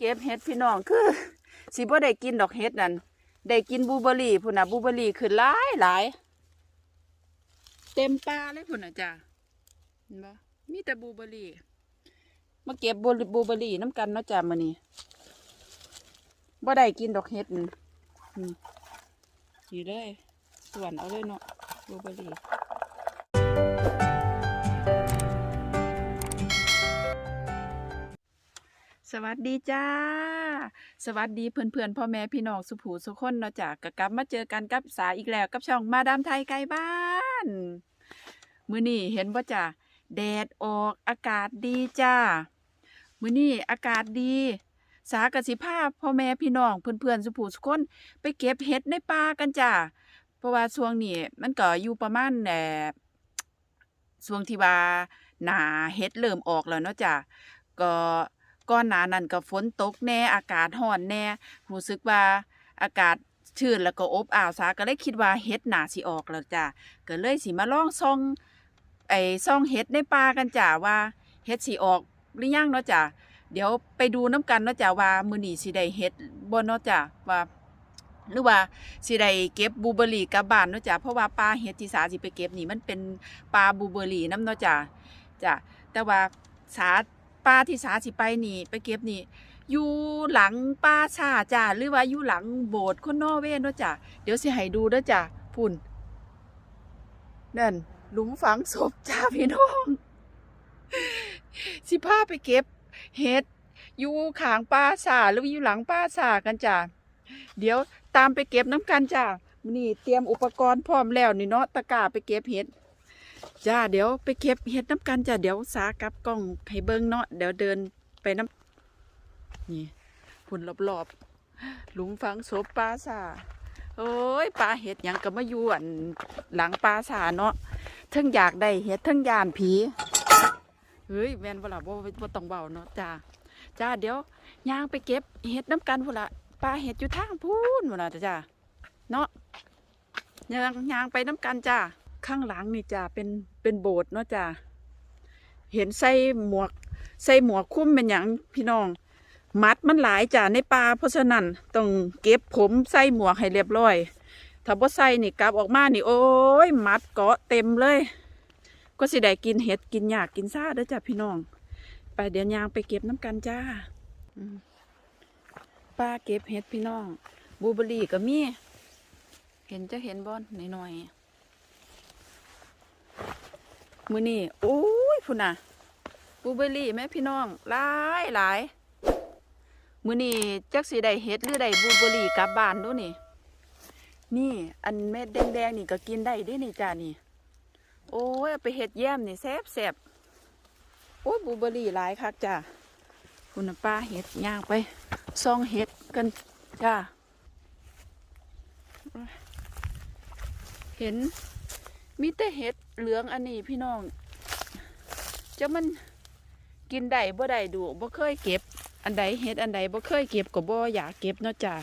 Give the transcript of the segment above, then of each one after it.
เก็บเห็ดพี่น้องคือสิบ่ได้กินดอกเห็ดนั่นได้กินบูเบอรี่พุ่นนะบูเบอร์รี่ขึ้นหลายหลายเต็มป่าเลยพุ่นนะจ้ะเห็นบ่มีแต่บูเบอรี่มาเก็บบูบูเบอรี่น้ำกันเนาะจ้ะมื้อนี้บ่ได้กินดอกเห็ดนี่นี่เลยส่วนเอาเลยเนาะบูเบอร์ สวัสดีจ้า สวัสดีเพื่อนๆพ่อแม่พี่น้องสุผูสุคนเนาะจ้ะก็กลับมาเจอกันกับสาอีกแล้วกับช่องมาดามไทยไกลบ้าน มือนี้เห็นบ่าจ้ะแดดออกอากาศดีจ้า มือนี้อากาศดี สากสิภาพพ่อแม่พี่น้องเพื่อนๆสุผูสุคนไปเก็บเห็ดในป่ากันจ้าเพราะว่าช่วงนี้มันก็อยู่ประมาณแหนช่วงที่ว่าหนาเห็ดเริ่มออกแล้วเนาะจ้ะก็ ก่อนหนานั้นก็ฝนตกแน่อากาศร้อนแน่รู้สึกว่าอากาศชื้นแล้วก็อบอ้าวสาก็เลยคิดว่าเห็ดหนาสิออกแล้วจ้ะก็เลยสิมาลองส่องไอ้ส่องเห็ดในป่ากันจ้ะว่าเห็ดสิออกหรือยังเนาะจ้ะเดี๋ยวไปดูน้ำกันเนาะจ้ะว่ามื้อนี้สิได้เห็ดบ่เนาะจ้ะว่าหรือว่าสิได้เก็บบูเบอร์รี่กลับบ้านเนาะจ้ะเพราะว่าปลาเห็ดที่สาสิไปเก็บนี่มันเป็นปลาบูเบอร์รี่นํเนาะจ้ะจ้ะแต่ว่าสา ปลาที่สาสิไปนี่ ไปเก็บนี่อยู่หลังป่าชาจ้ะหรือว่าอยู่หลังโบสถ์คนนอเวย์เนาะจ้ะเดี๋ยวสิให้ดูเด้อจ้ะพุ่นนั่นหลุมฝังศพจ้าพี่น้อง สิพาไปเก็บเห็ดอยู่ข้างป่าชาหรืออยู่หลังป่าชากันจ้ะเดี๋ยวตามไปเก็บน้ำกันจ้ะนี่เตรียมอุปกรณ์พร้อมแล้วนี่เนาะตะกร้าไปเก็บเห็ด จ้าเดี๋ยวไปเก็บเห็ดน้ำกันจ้ะเดี๋ยวสากับกล้องให้เบิ่งเนาะเดี๋ยวเดินไปน้ำนี่พุ่นรอบๆหลุมฝังศพปลาสาโอ้ยปลาเห็ดยังก็มาอยู่อันหลังปลาสาเนาะทั้งอยากได้เห็ดทั้งยานผีเฮ้ยแมนบ่ล่ะบ่บ่ต้องเบาเนาะจ้าจ้าเดี๋ยวย่างไปเก็บเห็ดน้ำกันพุ่นละปลาเห็ดอยู่ทางพูนพุ่นละจ้าเนาะย่างย่างไปน้ำกันจ้า ข้างหลังนี่จ้าเป็นเป็นโบสถ์เนาะจ้าเห็นใส่หมวกใส่หมวกคุ้มเป็นอย่างพี่น้อง มัดมันหลายจ้ะในป่าเพราะฉะนั้นต้องเก็บผมใส่หมวกให้เรียบร้อย ถ้าบ่ใส่นี่กลับออกมานี่ โอ้ยมัดเกาะเต็มเลย ก็สิได้กินเห็ดกินหยากกินซ่าเด้อจ้ะพี่น้อง ไปเดี๋ยวยางไปเก็บน้ำกันจ้าป้าเก็บเห็ดพี่น้องบูเบอรี่ก็มี เห็นจะเห็นบอนหน่อยๆ มือนี่โอ้ยพุ่นน่ะบูเบอร์รี่แม่พี่น้องหลายหลายมื้อนี้จักสิได้เฮ็ดหรือได้บูเบอร์รี่กลับบ้านดูนี่ นี่ อันเม็ดแดงๆนี่ก็กินได้ด้นี่จ้านี่ โอ้ยไปเฮ็ดแย้มนี่แซ่บแซ่บโอ้ยบูเบอร์รี่หลายคักจ้าคุณน่ะป้าเฮ็ดย่างไปซองเฮ็ดกันจ้าเห็น มีแต่เห็ดเหลืองอันนี้พี่น้อง จะมันกินได้บ่ได้ดูบ่เคยเก็บ อันใดเฮ็ดอันใดบ่เคยเก็บก็บ่อยากเก็บเนาะจ้ะ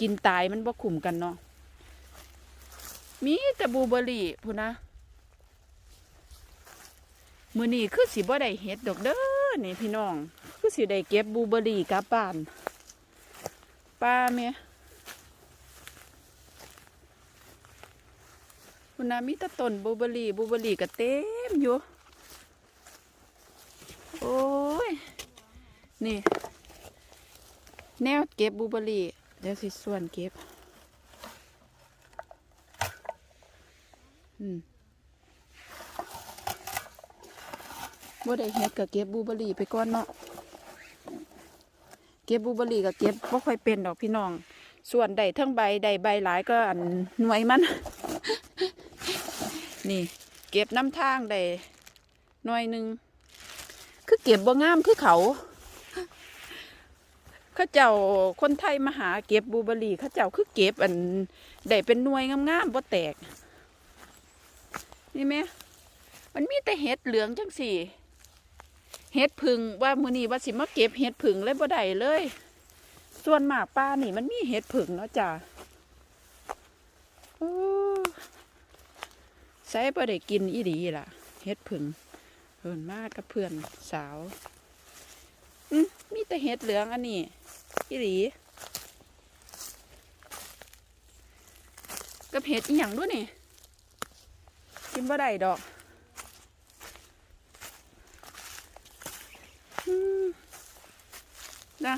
กินตายมันบ่คุ้มกันเนาะมีแต่บูเบอรี่พุ่นะมือนี้คือสิบ่ได้เฮ็ดดอกเด้อนี่พี่น้อง คือสิได้เก็บบูเบอรี่กลับบ้านป้าแม่ พุ่นนะมีต่ต้นบูเบอร์รี่บูเบอร์รี่ก็เต็มอยู่ โอ้ย นี่ แนวเก็บบูเบอร์รี่ เดี๋ยวสิส่วนเก็บ อืมบ่ได้เฮ็ดก็เก็บบูเบอร์รี่ไปก่อนเนาะ เก็บบูเบอร์รี่ก็เก็บบ่ค่อยเป็นดอกพี่น้อง ส่วนใดทั้งใบใดใบหลายก็อันหน่วยมัน นี่ เก็บน้ำทางได้หน่วยหนึ่งคือเก็บบ่งามคือเขาเขาเจ้าคนไทยมาหาเก็บบูเบอร์รี่เขาเจ้าคือเก็บอันได้เป็นหน่วยงามๆบ่แตก นี่แม่มันมีแต่เห็ดเหลืองจังสี่ เห็ดผึ่งว่ามือนี้ว่าสิมาเก็บเห็ดผึ่งเลยบ่ได้เลย ส่วนหมากป้านี่มันมีเห็ดผึ่งเนาะจ้ะโอ้ใส่บ่ได้กินอีดีล่ะ เห็ดผึ่งเพิ่นมากกับเพื่อนสาวอืมมีแต่เห็ดเหลืองอันนี้อีหลีกับเห็ดอีหยังด้วยนี่กินบ่ได้ดอกนะ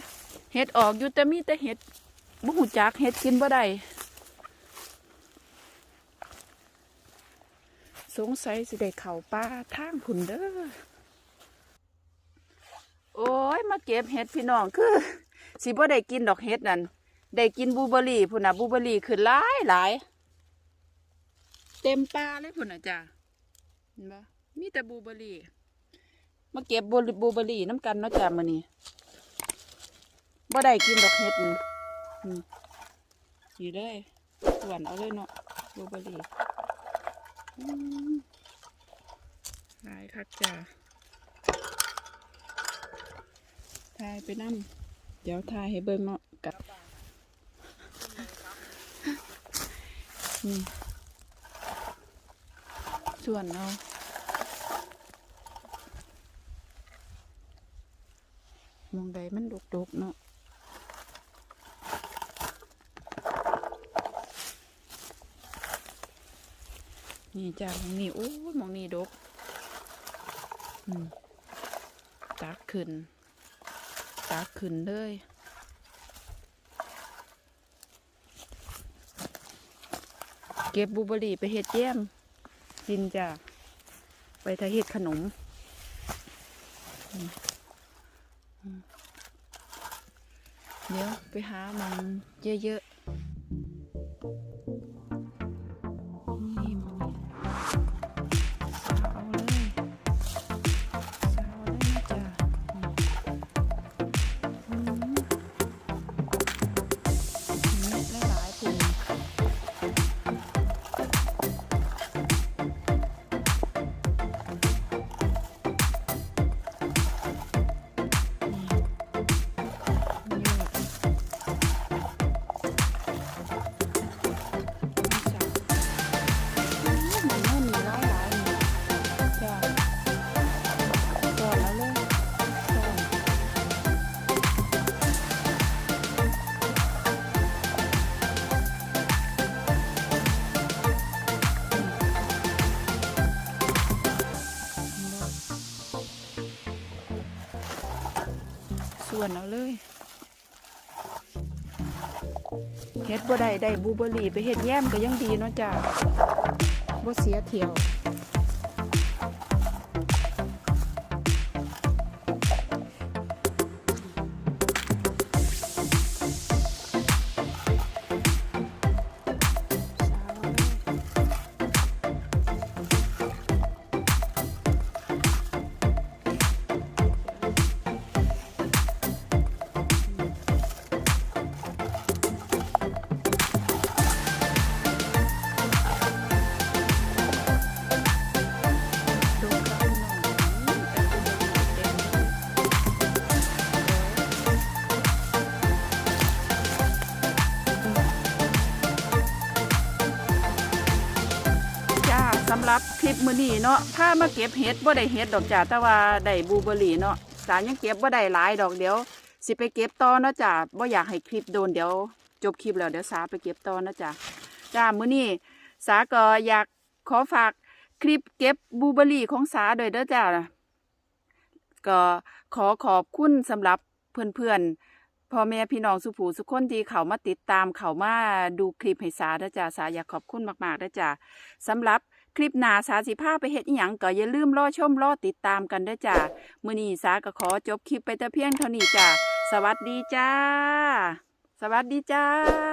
เห็ดออกอยู่แต่มีแต่เห็ดบ่หูจักเห็ดกินบ่ได้สงสัยสิได้เข้าป่าทางผุนเด้อโอ้ยมาเก็บเห็ดพี่น้องคือสิบ่ได้กินดอกเห็ดนั่นได้กินบูเบอรี่พุ่นน่ะบูเบอรี่คือหลายหลายเต็มป่าเลยพุ่นน่ะจ้ะเห็นบ่มีแต่บูเบอรี่มาเก็บบลูเบอร์รี่น้ำกันเนาะจ้ะมื้อนี้ บ่ได้กินดอกเห็ดนี่อืมอยู่เลยส่วนเอาเลยเนาะบลูเบอร์รี่อืมหลายคักจ้ะทายไปนั่เดี๋ยวทายให้เบิ่งเนาะกับนี่ส่วนเอามองใดมันดกๆเนาะ นี่จ้ามองนี่โอ้ยมองนี่ดกตักขึ้น ตักขึ้นเลยเก็บบูเบอรี่ไปเฮ็ดแย้มกินจ้ะไปทาเฮ็ดขนมอืมอืมเดี๋ยวไปหามันเยอะๆ ส่วนเอาเลยเฮ็ดบ่ได้ได้บูเบอรี่ไปเฮ็ดแย้มก็ยังดีเนาะจ้าบ่เสียเที่ยวำหรับคลิปมือนี้เนาะถ้ามาเก็บเห็ดบ่ได้เห็ดดอกจ้าแต่ว่าได้บูเบอรี่เนาะสารยังเก็บบ่ได้หลายดอกเดี๋ยว สิไปเก็บต่อเนาะจ้าบ่อยากให้คลิปโดนเดี๋ยวจบคลิปแล้วเดี๋ยวสาไปเก็บต่อนะจ้าจ้ามือนี้สาก็อยากขอฝากคลิปเก็บบูเบอรี่ของสาโดยเด้อจ้าก็ขอขอบคุณสำหรับเพื่อนๆพ่อแม่พี่น้องสุผูสุขคนที่เขามาติดตามเขามาดูคลิปให้สาเด้อจ้าสาอยากขอบคุณมากๆเด้อจ้าสำหรับ คลิปหนาสาสิภาไปเฮ็ดอีหยังก็อย่าลืมรอชมรอติดตามกันด้อจ้ามื้อนี้สาก็ขอจบคลิปไปแต่เพียงเท่านี้จ้าสวัสดีจ้า สวัสดีจ้า